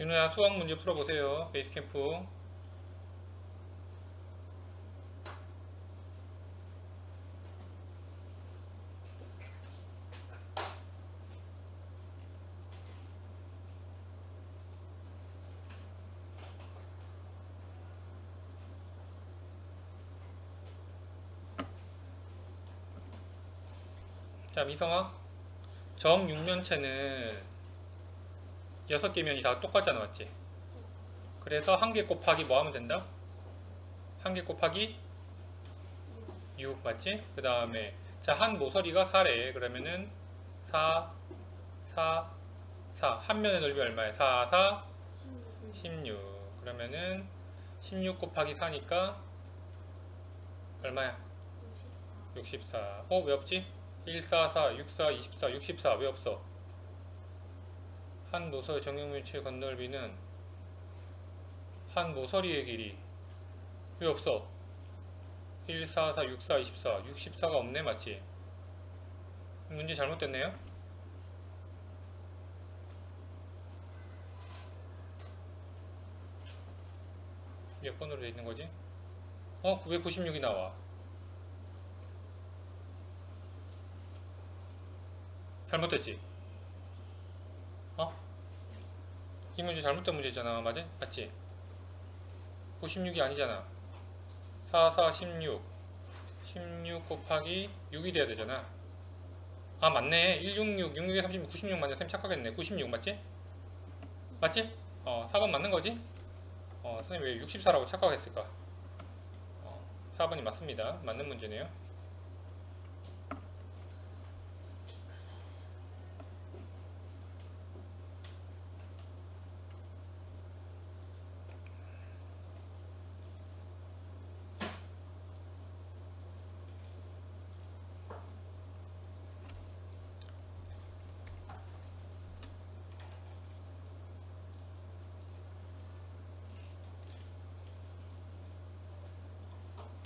윤우야 수학 문제 풀어보세요. 베이스 캠프. 자, 미성아. 정육면체는 여섯 개 면이 다 똑같잖아, 맞지? 그래서 한 개 곱하기 뭐 하면 된다? 한 개 곱하기 6 맞지? 그 다음에 자, 한 모서리가 4래. 그러면은 4, 4, 4. 한 면의 넓이 얼마야? 4, 4, 16. 그러면은 16 곱하기 4니까 얼마야? 64. 어, 왜 없지? 1, 4, 4, 6, 4, 24, 64. 왜 없어? 한 모서리 정육면체 건널비는 한 모서리의 길이 왜 없어? 1, 4, 4, 6, 4, 24. 64가 없네, 맞지? 문제 잘못됐네요? 몇 번으로 돼 있는 거지? 어? 왜 96이 나와? 잘못됐지? 어? 이 문제 잘못된 문제잖아. 맞지? 맞지? 96이 아니잖아. 4, 4, 16. 16 곱하기 6이 돼야 되잖아. 아, 맞네. 166, 66에 36, 96 맞네. 쌤 착각했네. 96 맞지? 맞지? 어, 4번 맞는 거지? 어, 선생님 왜 64라고 착각했을까? 어, 4번이 맞습니다. 맞는 문제네요.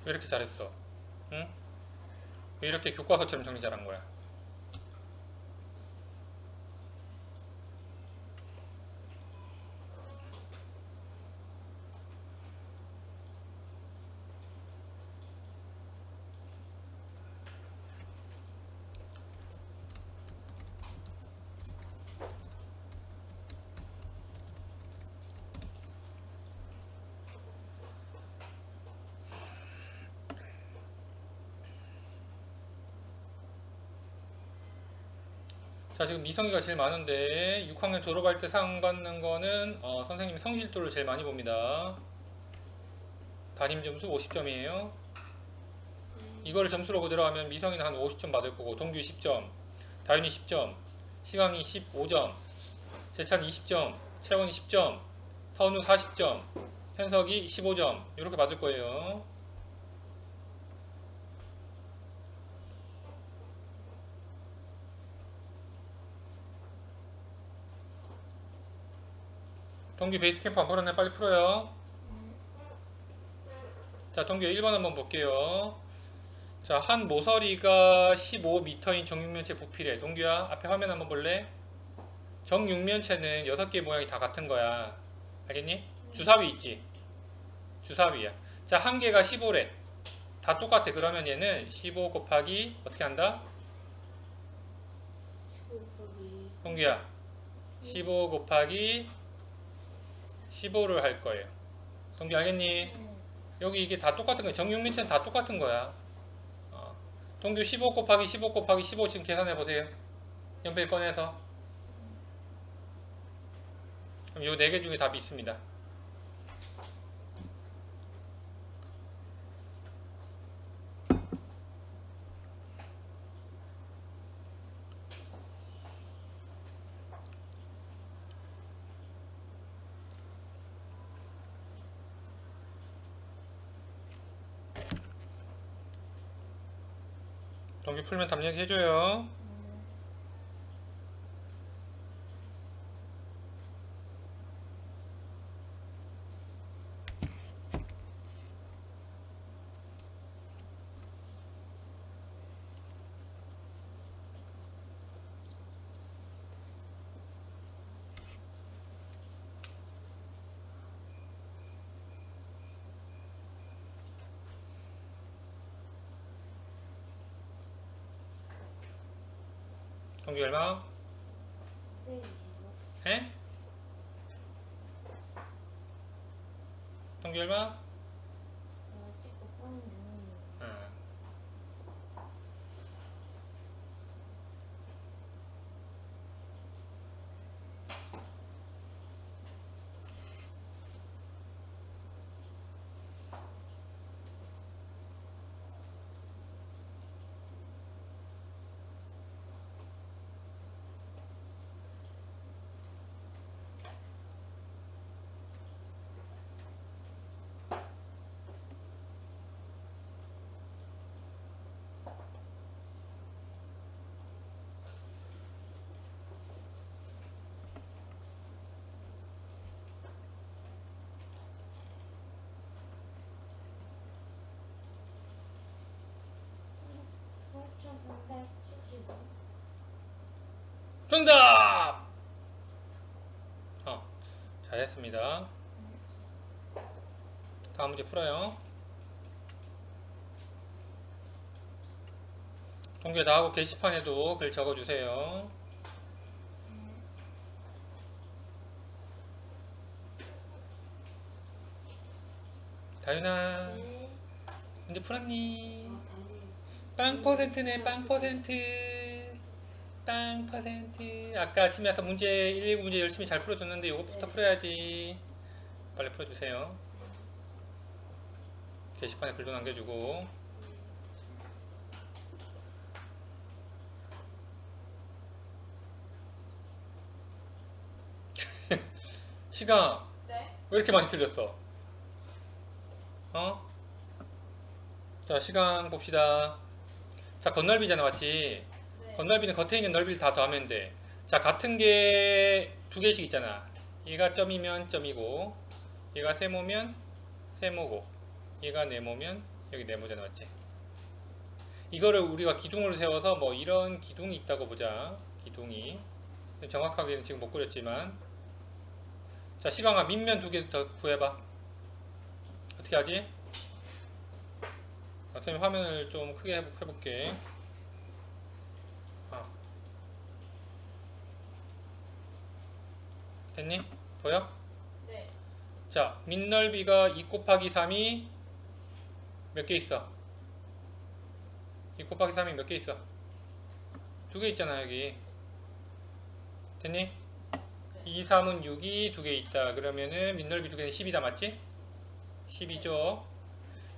왜 이렇게 잘했어? 응? 왜 이렇게 교과서처럼 정리 잘한 거야? 자 지금 미성이가 제일 많은데 6학년 졸업할 때 상 받는 거는 어, 선생님이 성실도를 제일 많이 봅니다. 담임 점수 50점이에요. 이거를 점수로 그대로 하면 미성이는 한 50점 받을 거고 동규 10점, 다윤이 10점, 시강이 15점, 재찬 20점, 채원이 10점, 서은우 40점, 현석이 15점 이렇게 받을 거예요. 동기 베이스 캠프 안 풀었네 빨리 풀어요 자 동기 1번 한번 볼게요 자 한 모서리가 15m인 정육면체 부피래 동규야 앞에 화면 한번 볼래? 정육면체는 6개 모양이 다 같은 거야 알겠니? 주사위 있지? 주사위야 자 한 개가 15래 다 똑같아 그러면 얘는 15 곱하기 어떻게 한다? 15 곱하기 동규야 15 곱하기 15를 할 거예요. 동기 알겠니? 여기 이게 다 똑같은 거야. 정육면체는 다 똑같은 거야. 어. 동규 15 곱하기 15 곱하기 15 지금 계산해 보세요. 연필 꺼내서. 그럼 요 네 개 중에 답이 있습니다. 동기 풀면 답 얘기 해줘요. 얼마? 네, 해? 동규 얼마? 정답! 어, 잘했습니다. 다음 문제 풀어요. 동규 나하고 게시판에도 글 적어주세요. 다윤아, 네. 문제 풀었니? 어. 빵 퍼센트네 빵 퍼센트 빵 퍼센트 아까 아침에 와서 문제 119 문제 열심히 잘 풀어줬는데 이것부터 네. 풀어야지 빨리 풀어주세요 게시판에 글도 남겨주고 시간 네? 왜 이렇게 많이 틀렸어? 어? 자 시간 봅시다 자 건널비잖아 맞지? 네. 건널비는 겉에 있는 넓이를 다 더하면 돼. 자, 같은 게 두 개씩 있잖아. 얘가 점이면 점이고, 얘가 세모면 세모고, 얘가 네모면 여기 네모잖아, 맞지? 이거를 우리가 기둥을 세워서 뭐 이런 기둥이 있다고 보자. 기둥이. 정확하게는 지금 못 그렸지만. 자, 시강아, 밑면 두 개 더 구해봐. 어떻게 하지? 아, 선생님 화면을 좀 크게 해볼게. 됐니? 보여? 네. 자, 밑넓이가 2 곱하기 3이 몇 개 있어? 2 곱하기 3이 몇 개 있어? 두 개 있잖아, 여기. 됐니? 2, 3은 6이 두 개 있다. 그러면은 밑넓이 두 개는 10이다, 맞지? 10이죠.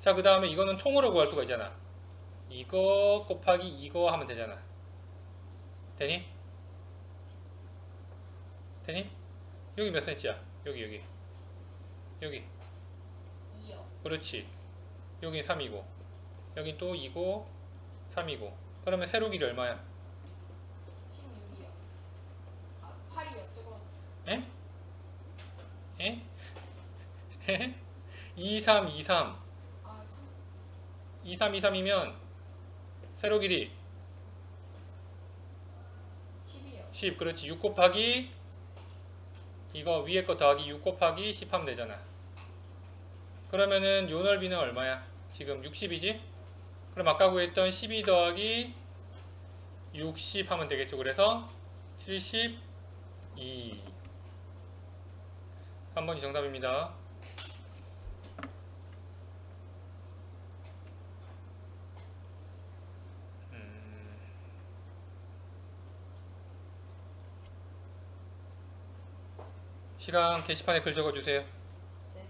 자, 그 다음에 이거는 통으로 구할 수가 있잖아. 이거 곱하기 이거 하면 되잖아. 되니? 되니? 여기 몇 센치야? 여기 여기 여기 2요. 그렇지 여기 3이고 여기 또 2고 3이고 그러면 세로 길이 얼마야? 16이요. 아, 8이요. 저거. 에? 에? 에? 2, 3, 2, 3 아, 3. 2, 3, 2, 3이면 세로 길이 10이요. 10 그렇지 6 곱하기 이거 위에 거 더하기 6 곱하기 10 하면 되잖아 그러면은 요 넓이는 얼마야? 지금 60이지? 그럼 아까 구했던 12 더하기 60 하면 되겠죠 그래서 72 3번이 정답입니다 시간 게시판에 글 적어주세요. 네.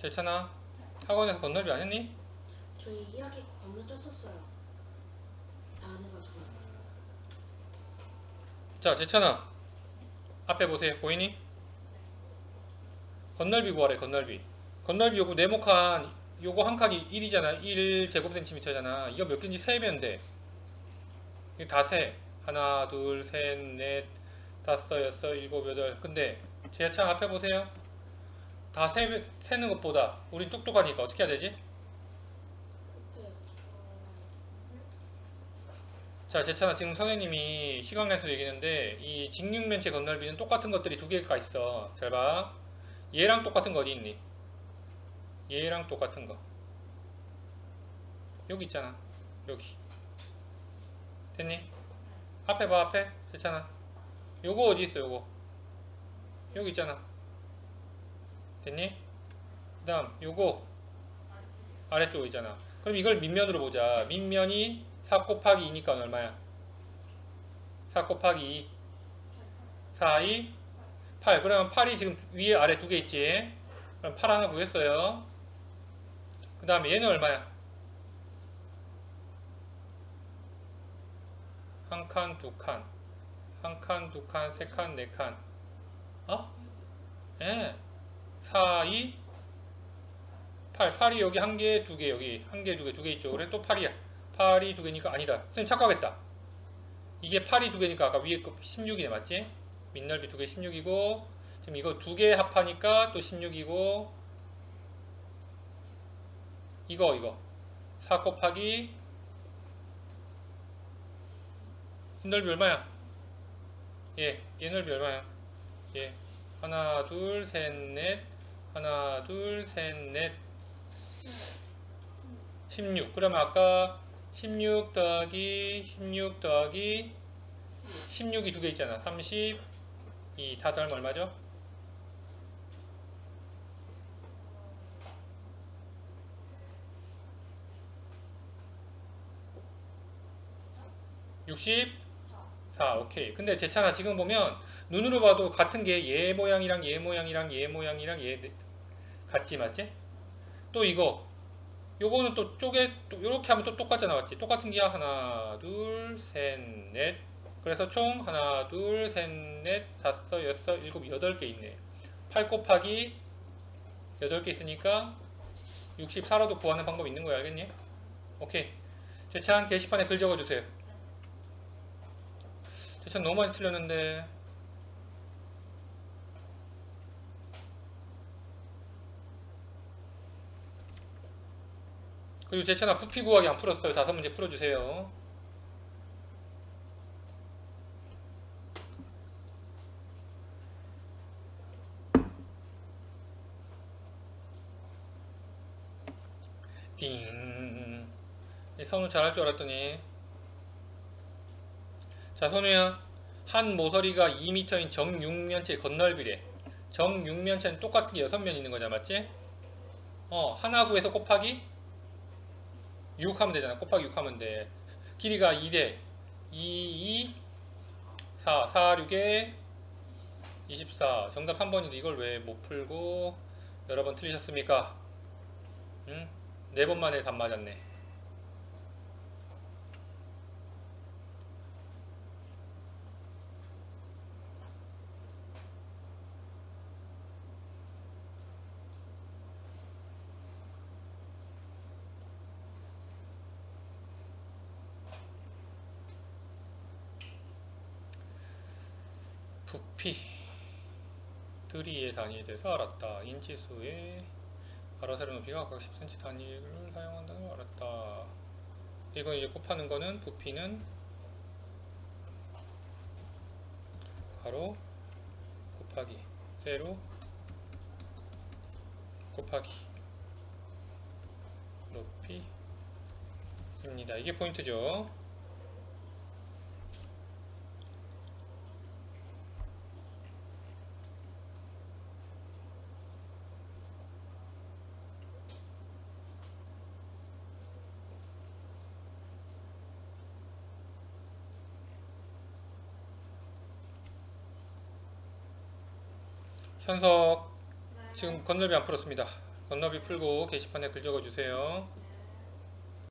재찬아, 학원에서 건널비 안 했니? 저희 1학기 건너뛰었었어요. 다 안 해가지고. 자, 재찬아, 앞에 보세요. 보이니? 건널비 구하래, 건널비. 건널비 요거 네모칸, 요거 한 칸이 1이잖아. 1 제곱센티미터잖아. 이거 몇 개인지 세면 돼. 다 세. 하나, 둘, 셋, 넷, 다섯, 여섯, 일곱, 여덟. 근데 재찬 앞에 보세요. 다 세, 세는 것보다 우린 똑똑하니까 어떻게 해야 되지? 자, 제차나 지금 선생님이 시간관에서 얘기했는데 이 직육면체 건널비는 똑같은 것들이 두 개가 있어. 잘 봐. 얘랑 똑같은 거 어디 있니? 얘랑 똑같은 거. 여기 있잖아. 여기. 됐니? 앞에 봐, 앞에. 제차나. 요거 어디 있어, 요거? 여기 있잖아. 됐니? 그 다음, 요거. 아래쪽에 있잖아. 그럼 이걸 밑면으로 보자. 밑면이 4 곱하기 2니까 얼마야? 4 곱하기 2. 4, 2, 8. 그러면 8이 지금 위에 아래 두 개 있지? 그럼 8 하나 구했어요. 그 다음에 얘는 얼마야? 한 칸, 두 칸. 한 칸, 두 칸, 세 칸, 네 칸. 어? 예. 4, 2, 8. 8이 여기 한 개, 두 개, 여기 한 개, 두 개, 두 개 있죠. 그래 또 8이야. 8이 두 개니까 아니다. 선생님 착각했다. 이게 8이 두 개니까 아까 위에 거 16이네 맞지? 밑넓이 두 개 16이고 지금 이거 두 개 합하니까 또 16이고 이거 이거 4 곱하기 넓이 얼마야? 예, 얘 넓이 얼마야? 예, 하나 둘 셋 넷 하나 둘 셋 넷 16 그러면 아까 16 더하기 16 더하기 16이 두 개 있잖아. 32다 더하면 얼마죠? (64) 오케이. 근데 제 차나 지금 보면 눈으로 봐도 같은 게 얘 모양이랑 얘 모양이랑 얘 모양이랑 얘 네- 같지 맞지? 또 이거 요거는 또 쪼개 또 요렇게 하면 또 똑같잖아 맞지? 똑같은 게야 하나 둘셋넷. 그래서 총 하나 둘셋넷 다섯 여섯 일곱 여덟 개 있네. 8 곱하기 여덟 개 있으니까 64로도 구하는 방법 있는 거야. 알겠니? 오케이. 제찬 게시판에 글 적어주세요. 제찬 너무 많이 틀렸는데 그리고 제천아 부피 구하기 안 풀었어요. 다섯 문제 풀어주세요. 띵. 이 선우 잘할 줄 알았더니. 자, 선우야. 한 모서리가 2m인 정육면체 건널비래. 정육면체는 똑같은 게 6면 있는 거잖아, 맞지? 어, 하나 구해서 곱하기 6 하면 되잖아. 곱하기 6 하면 돼. 길이가 2대 2, 2, 4, 4, 6에 24. 정답 3번인데 이걸 왜 못 풀고 여러 번 틀리셨습니까? 응? 네 번 만에 답 맞았네. 부피 드리의 단위에 대해서 알았다. 인치수의 가로 세로 높이가 각 10cm 단위를 사용한다는 걸 알았다. 이건 이제 곱하는 거는 부피는 가로 곱하기 세로 곱하기 높이입니다. 이게 포인트죠. 현석 네. 지금 건너비 안 풀었습니다. 건너비 풀고 게시판에 글 적어주세요.